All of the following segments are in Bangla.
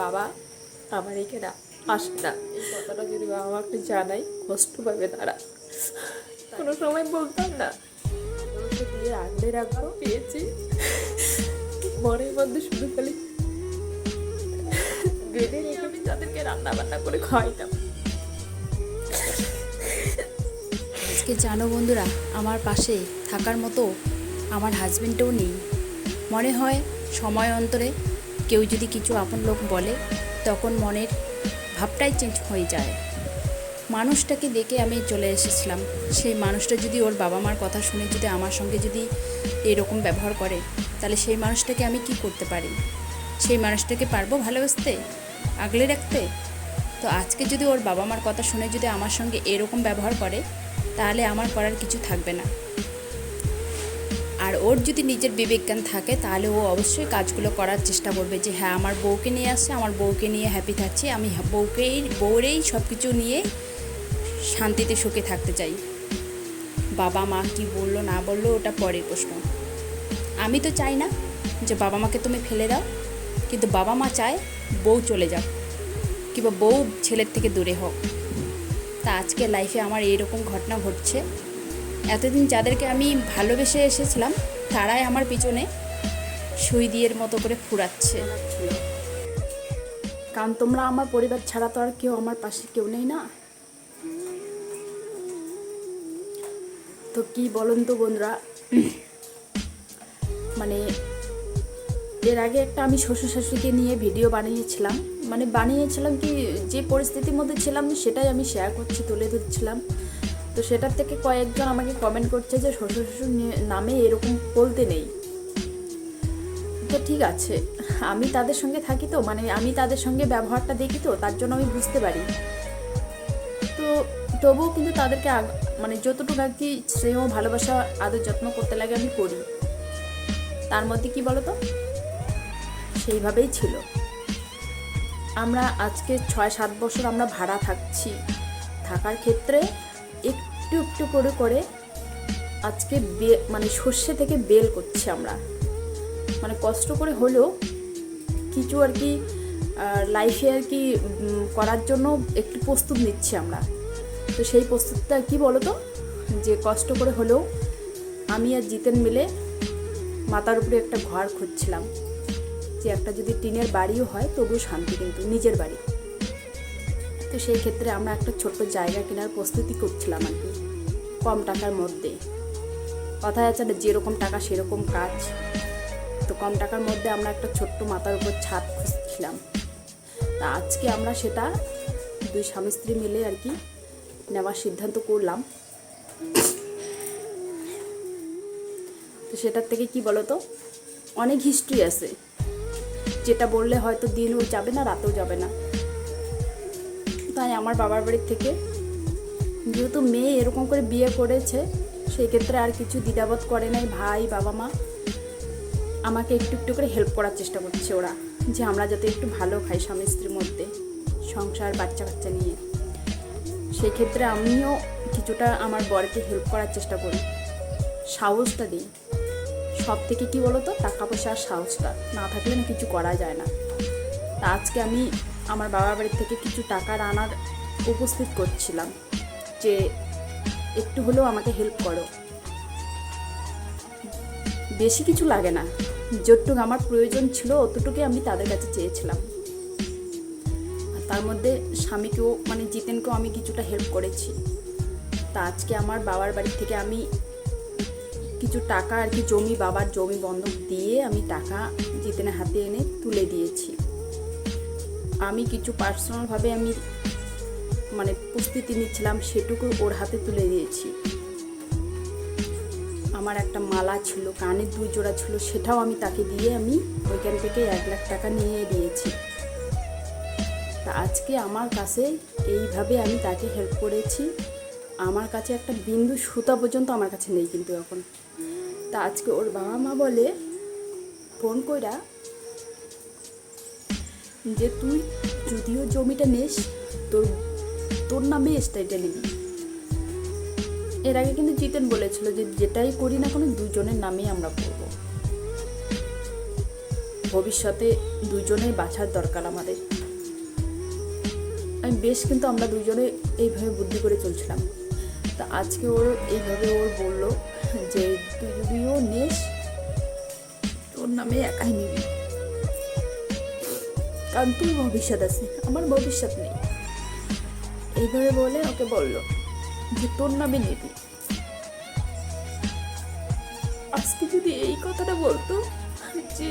বাবা আমার এখানে আসে না। কথাটা যদি বাবা মাকে জানাই কষ্ট পাবে তারা কোনো সময় বলতাম না। দিয়ে আগলে রাখব, পেয়েছি। মনের মধ্যে শুধু খালি বেঁধে নিয়ে আমি তাদেরকে রান্না বান্না করে খাওয়াইতাম। আজকে জানো বন্ধুরা, আমার পাশে থাকার মতো আমার হাজবেন্ডও নেই। মনে হয় সময় অন্তরে কেউ যদি কিছু আপন লোক বলে, তখন মনের ভাবটাই চেঞ্জ হয়ে যায়। মানুষটাকে দেখে আমি চলে এসেছিলাম। সেই মানুষটা যদি ওর বাবা মার কথা শুনে যদি আমার সঙ্গে যদি এরকম ব্যবহার করে, তাহলে সেই মানুষটাকে আমি কি করতে পারি? সেই মানুষটাকে পারব ভালোবাসতে? আগলে রাখতে? তো আজকে যদি ওর বাবা মার কথা শুনে যদি আমার সঙ্গে এরকম ব্যবহার করে, তাহলে আমার করার কিছু থাকবে না। ওর যদি নিজের বিবেকজ্ঞান থাকে, তাহলে ও অবশ্যই কাজগুলো করার চেষ্টা করবে যে হ্যাঁ আমার বউকে নিয়ে আসছে, আমার বউকে নিয়ে হ্যাপি থাকছি, আমি বউকেই, বউরেই সব কিছু নিয়ে শান্তিতে সুখে থাকতে চাই। বাবা মা কি বলল, না বলল, ওটা পরের প্রশ্ন। আমি তো চাই না যে, বাবা মাকে তুমি ফেলে দাও, কিন্তু বাবা মা চায় বউ চলে যাক, কিংবা বউ ছেলের থেকে দূরে হোক। তা আজকে লাইফে আমার এইরকম ঘটনা ঘটছে। এতদিন যাদেরকে আমি ভালোবেসে এসেছিলাম তারাই আমার পিছনে সুই দিয়ের মতো করে ফুরাচ্ছে। কারণ তোমরা আমার পরিবার ছাড়া তো আর কেউ আমার পাশে কেউ নেই না? তো কি বলুন তো বন্ধুরা? মানে এর আগে একটা আমি শ্বশুর শাশুড়িকে নিয়ে ভিডিও বানিয়েছিলাম। মানে বানিয়েছিলাম কি যে পরিস্থিতির মধ্যে ছিলাম সেটাই আমি শেয়ার করছি, তুলে ধরছিলাম। তো সেটার থেকে কয়েকজন আমাকে কমেন্ট করছে যে শ্বশুর শ্বশুর নামে এরকম বলতে নেই। তো ঠিক আছে, আমি তাদের সঙ্গে থাকি তো মানে আমি তাদের সঙ্গে ব্যবহারটা দেখি তো, তার জন্য আমি বুঝতে পারি। তো তবুও কিন্তু তাদেরকে মানে যতটুকু আর কি স্নেহ, ভালোবাসা, আদর যত্ন করতে লাগে আমি করি। তার মধ্যে কি বলো তো সেইভাবেই ছিল। আমরা আজকে ছয় সাত বছর আমরা ভাড়া থাকছি। থাকার ক্ষেত্রে একটু করে করে আজকে মানে সর্ষে থেকে বেল করছি আমরা। মানে কষ্ট করে হলেও কিছু আর কি লাইফে আর কি করার জন্য একটু প্রস্তুত নিচ্ছি আমরা। তো সেই প্রস্তুতটা কি বলো তো যে কষ্ট করে হলেও আমি আর জিতেন মিলে মাথার উপরে একটা ঘর খুঁজছিলাম। যে একটা যদি টিনের বাড়িও হয়, তবুও শান্তি কিন্তু, নিজের বাড়ি। তো সেই ক্ষেত্রে আমরা একটা ছোট্ট জায়গা কেনার প্রস্তুতি করছিলাম আর কি। কম টাকার মধ্যে। কথায় আছে যেরকম টাকা সেরকম কাজ। তো কম টাকার মধ্যে আমরা একটা ছোট্ট মাথার উপর ছাদ খুঁজছিলাম। তা আজকে আমরা সেটা দুই স্বামী স্ত্রী মিলে আর কি নেওয়ার সিদ্ধান্ত করলাম। তো সেটার থেকে কি বলতো? অনেক হিস্ট্রি আছে। যেটা বললে হয়তো দিনও যাবে না, রাতেও যাবে না। তাই আমার বাবার বাড়ির থেকে যেহেতু মেয়ে এরকম করে বিয়ে করেছে সেই ক্ষেত্রে আর কিছু দ্বিধাবোধ করে নাই ভাই, বাবা মা। আমাকে একটু একটু করে হেল্প করার চেষ্টা করছে ওরা, যে আমরা যাতে একটু ভালো খাই স্বামী স্ত্রীর মধ্যে, সংসার বাচ্চা কাচ্চা নিয়ে। সেই ক্ষেত্রে আমিও কিছুটা আমার বরকে হেল্প করার চেষ্টা করি। সাহসটা দিই। সব থেকে কি বলতো? টাকা পয়সা আর সাহসটা। না থাকলে না কিছু করা যায় না। তা আজকে আমি আমার বাবার বাড়ির থেকে কিছু টাকার আনার উপস্থিত করছিলাম। যে একটু হলেও আমাকে হেল্প করো। বেশি কিছু লাগে না। যতটুকু আমার প্রয়োজন ছিল, অতটুকুই আমি তাদের কাছে চেয়েছিলাম। তার মধ্যে স্বামীকেও মানে জিতেনকেও আমি কিছুটা হেল্প করেছি। তা আজকে আমার বাবার বাড়ি থেকে আমি কিছু টাকা আর কি জমি, বাবার জমি বন্ধক দিয়ে আমি টাকা জিতেনের হাতে এনে তুলে দিয়েছি। আমি কিছু পার্সোনালভাবে আমি মানে প্রস্তুতি নিচ্ছিলাম সেটুকু ওর হাতে তুলে দিয়েছি। আমার একটা মালা ছিল, কানের দুই জোড়া ছিল, সেটাও আমি তাকে দিয়ে আমি ওইখান থেকে এক লাখ টাকা নিয়ে দিয়েছি। তা আজকে আমার কাছে এইভাবে আমি তাকে হেল্প করেছি। আমার কাছে একটা বিন্দু সুতা পর্যন্ত আমার কাছে নেই কিন্তু এখন। তা আজকে ওর বাবা মা বলে, ফোন কইরা যে তুই যদিও জমিটা নিস, তোর তোর নামে স্টাইটা নিবি এর আগে কিন্তু জিতেন বলেছিল যে যেটাই করি না কোনো দুজনের নামেই আমরা করব। ভবিষ্যতে দুজনেই বাছার দরকার আমাদের। আমি বেশ কিন্তু আমরা দুজনে এইভাবে বুদ্ধি করে চলছিলাম। তা আজকে ওর এইভাবে ওর বলল যে, তুই যদিও নেস, তোর নামে একাই নিবি। কারণ তুই ভবিষ্যৎ আছে আমার ভবিষ্যৎ নেই। এইভাবে বলে ওকে বলল, যে তোর নামে নিবি। আজকে যদি এই কথাটা বলতো, যে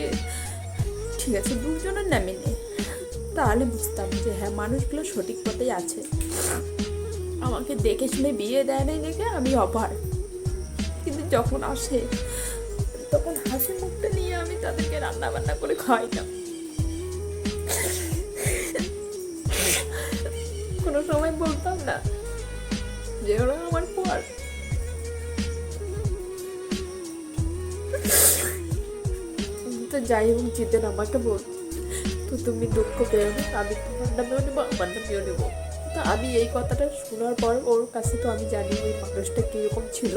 ঠিক আছে, দুজনের নামে নে, তাহলে বুঝতাম যে হ্যাঁ মানুষগুলো সঠিক পথেই আছে। আমাকে দেখে শুনে বিয়ে দেয় নাই দেখে আমি অপার। কিন্তু যখন আসে, তখন হাসি মুখটা নিয়ে আমি তাদেরকে রান্না বান্না করে খাওয়াইতাম। কোনো সময় বলতাম না যে ওরা আমার পর। তো যাই হোক জিতেন আমাকে বল, তো তুমি দুঃখ না, আমি তোমার নামেও নেব, আমার নামেও নেব। তো আমি এই কথাটা শোনার পর ওর কাছে তো আমি জানি ওই মানুষটা কীরকম ছিল।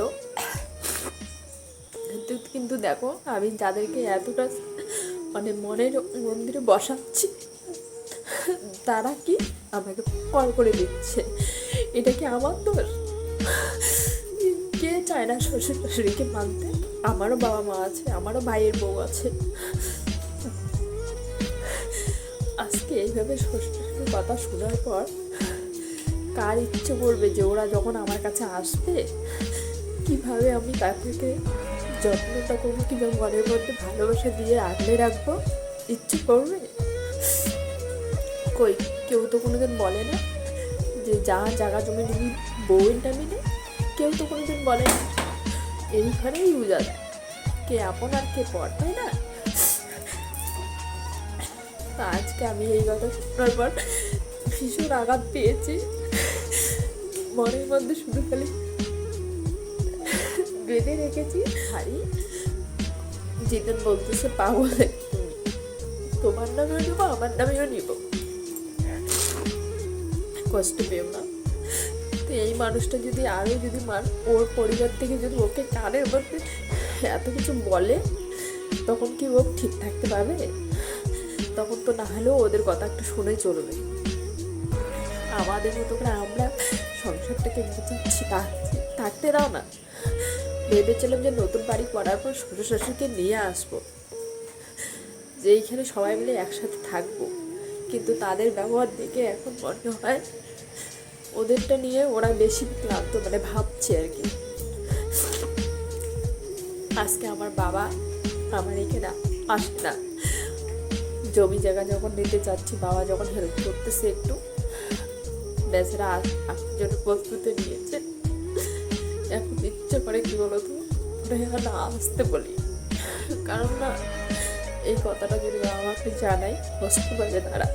কিন্তু দেখো, আমি যাদেরকে এতটা মানে মনের মন্দিরে বসাচ্ছি, তারা কি আমাকে কল করে দিচ্ছে। এটা কি আমার দোষ কে চায় না শ্বশুর শাশুড়িকে মানতে? আমারও বাবা মা আছে, আমারও ভাইয়ের বউ আছে। আজকে এইভাবে শ্বশুর কথা শোনার পর কার ইচ্ছে করবে যে ওরা যখন আমার কাছে আসবে? কীভাবে আমি তাদেরকে যত্নটা করব, কীভাবে মনের মধ্যে ভালোবাসা দিয়ে আগলে রাখব? ইচ্ছে করবে? কই? কেউ তো কোনোদিন বলে না যে যা জায়গা জমি নিবি নামে নে কেউ তো কোনোদিন বলে না। এইখানেই বুঝা যায় কে আপন আর কে পর, তাই না? আজকে আমি এই কথা শোনার পর ভীষণ আঘাত পেয়েছি। মনের মধ্যে শুধু খালি বেঁধে রেখেছি, হারি। জিতেন বলতেছে তুমি তোমার নামেও নেব, আমার নামেও নিব। কষ্ট পেও না। তো এই মানুষটা যদি আরও যদি মান, ওর পরিবার থেকে যদি ওকে কানের মধ্যে এত কিছু বলে, তখন কি ও ঠিক থাকতে পারবে? তখন তো না হলেও ওদের কথা একটু শুনে চলবে। আমাদের মতো করে আমরা সংসারটাকে বুঝাচ্ছি থাকতে দাও না। ভেবেছিলাম যে নতুন বাড়ি করার পর শ্বশুর শাশুড়িকে নিয়ে আসব। যে এইখানে সবাই মিলে একসাথে থাকব। কিন্তু তাদের ব্যবহার দেখে এখন মনে হয় ওদেরটা নিয়ে ওরা বেশি ক্লান্ত মানে ভাবছে আর কি। আজকে আমার বাবা আমার এখানে আসে না। জমি জায়গা যখন নিতে চাচ্ছি, বাবা যখন হেল্প করতেছে একটু, বেচারা আপনার জন্য প্রস্তুতি নিয়েছে। এখন ইচ্ছে করে কি বলো তো ওরা না আসতে বলি। কারণ না এই কথাটা যদি বাবা আমাকে জানাই কষ্ট পাবে তারা।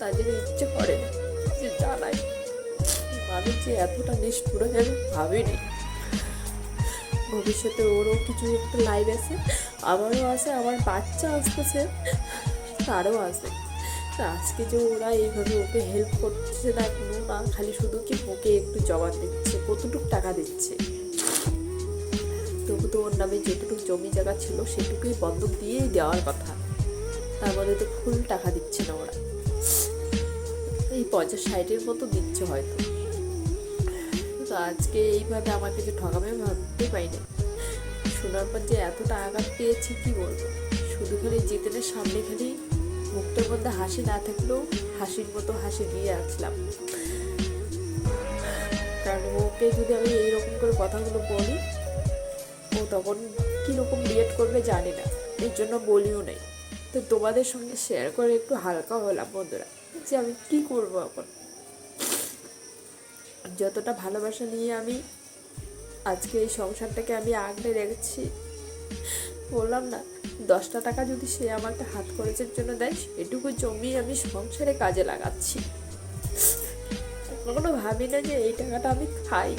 তাদের ইচ্ছে করে না যে জানাই আমি যে এতটা নিষ্ঠুর হয়ে আমি ভাবিনি। ভবিষ্যতে ওরও কিছু একটা লাইভ আছে, আমারও আছে, আমার বাচ্চা আসতেছে, তারও আছে। আজকে যে ওরা এইভাবে ওকে হেল্প করছে না, কোনো না, খালি শুধু কি ওকে একটু জবাব দিচ্ছে, কতটুকু টাকা দিচ্ছে? ওর নামে যেটুকু জমি জায়গা ছিল, সেটুকুই বন্ধক দিয়েই দেওয়ার কথা। তার মধ্যে তো ফুল টাকা দিচ্ছে না ওরা। এই পঞ্চাশ ষাটের মতো দিচ্ছে হয়তো। তো আজকে এইভাবে আমাকে যে ঠকাবে ভাবতে পাইনি শোনার পর যে এতটা আঘাত পেয়েছি, কি বলব? শুধু খালি জিতেনের সামনে খালি মুখটার মধ্যে হাসি না থাকলেও হাসির মতো হাসি দিয়ে আসলাম। কারণ ওকে যদি আমি এইরকম করে কথাগুলো বলি তখন কীরকম রিয়েক্ট করবে জানি না। এর জন্য বলিও নাই। তো তোমাদের সঙ্গে শেয়ার করে একটু হালকা হলাম বন্ধুরা। যে আমি কি করব এখন? যতটা ভালোবাসা নিয়ে আমি আজকে এই সংসারটাকে আমি আগলে রেখেছি, বললাম না, দশটা টাকা যদি সে আমাকে হাত খরচের জন্য দেয় এটুকু জমি আমি সংসারে কাজে লাগাচ্ছি। কখনো ভাবি না যে এই টাকাটা আমি খাই,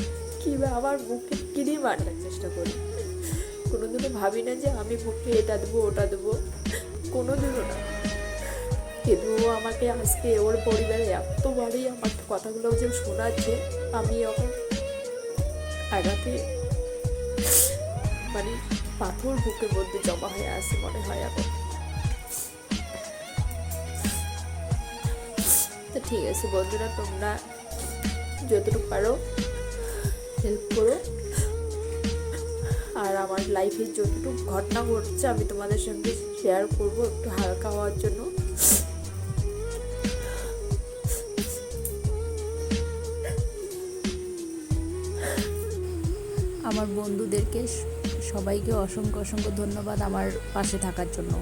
কিংবা আমার মুখে কিনে মারার চেষ্টা করি। কোনোদিনও ভাবি না যে আমি বুকে এটা দেবো, ওটা দেবো। কোনোদিনও না। কিন্তু ও আমাকে আজকে, ওর পরিবারে এতবারই আমার কথাগুলো যে শোনাচ্ছে, আমি এখন আগাতে মানে পাথর বুকের মধ্যে জমা হয়ে আছে মনে হয় এখন। তো ঠিক আছে বন্ধুরা, তোমরা যতটুকু পারো হেল্প করো। আর আমার লাইফে যতটুকু ঘটনা ঘটছে আমি তোমাদের সঙ্গে শেয়ার করব একটু হালকা হওয়ার জন্য। আমার বন্ধুদেরকে সবাইকে অসংখ্য অসংখ্য ধন্যবাদ আমার পাশে থাকার জন্য।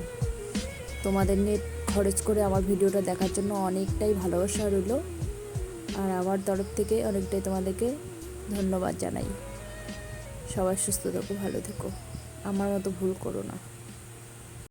তোমাদের নেট খরচ করে আমার ভিডিওটা দেখার জন্য অনেকটাই ভালোবাসা রইল। আর আমার তরফ থেকে অনেকটাই তোমাদেরকে ধন্যবাদ জানাই। সবাই সুস্থ থাকো ভালো থেকো। আমার মতো ভুল করো না।